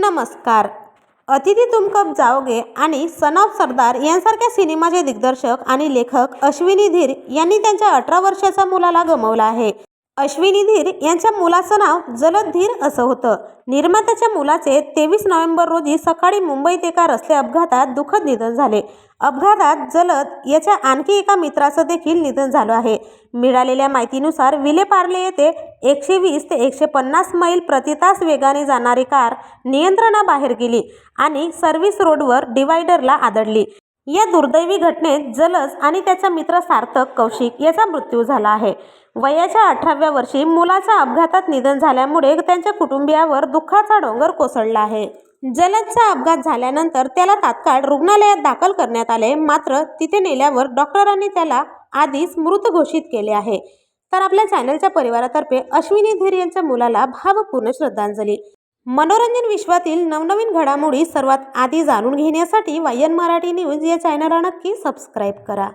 नमस्कार. अतिथी तुम कब जाओगे आणि सन ऑफ सरदार यांसारख्या सिनेमाचे दिग्दर्शक आणि लेखक अश्विनी धीर यांनी त्यांच्या अठरा वर्षाच्या मुलाला गमवला आहे. अश्विनी धीर यांच्या मुलाचं नाव जलद धीर असं होतं. निर्मात्याच्या मुलाचे तेवीस नोव्हेंबर रोजी सकाळी मुंबईत एका रस्ते अपघातात दुःखद निधन झाले. अपघातात जलद याच्या आणखी एका मित्राचं देखील निधन झालं आहे. मिळालेल्या माहितीनुसार विलेपार्ले येथे एकशे वीस ते एकशे पन्नास मैल प्रति तास वेगाने जाणारी कार नियंत्रणाबाहेर गेली आणि सर्व्हिस रोडवर डिवायडरला आदळली. या दुर्दैवी घटनेत जलज आणि त्याचा मित्र सार्थक कौशिक याचा मृत्यू झाला आहे. वयाच्या अठराव्या वर्षी मुलाच्या अपघातात निधन झाल्यामुळे त्यांच्या कुटुंबियावर दुःखाचा डोंगर कोसळला आहे. जलदचा अपघात झाल्यानंतर त्याला तात्काळ रुग्णालयात दाखल करण्यात आले मात्र तिथे नेल्यावर डॉक्टरांनी त्याला आधीच मृत घोषित केले आहे. तर आपल्या चॅनलच्या परिवारातर्फे अश्विनी धीर यांच्या मुलाला भावपूर्ण श्रद्धांजली. मनोरंजन विश्वातील नवनवीन घडामोडी सर्वात आधी जाणून घेण्यासाठी वायन मराठी न्यूज या चॅनलला नक्की सबस्क्राईब करा.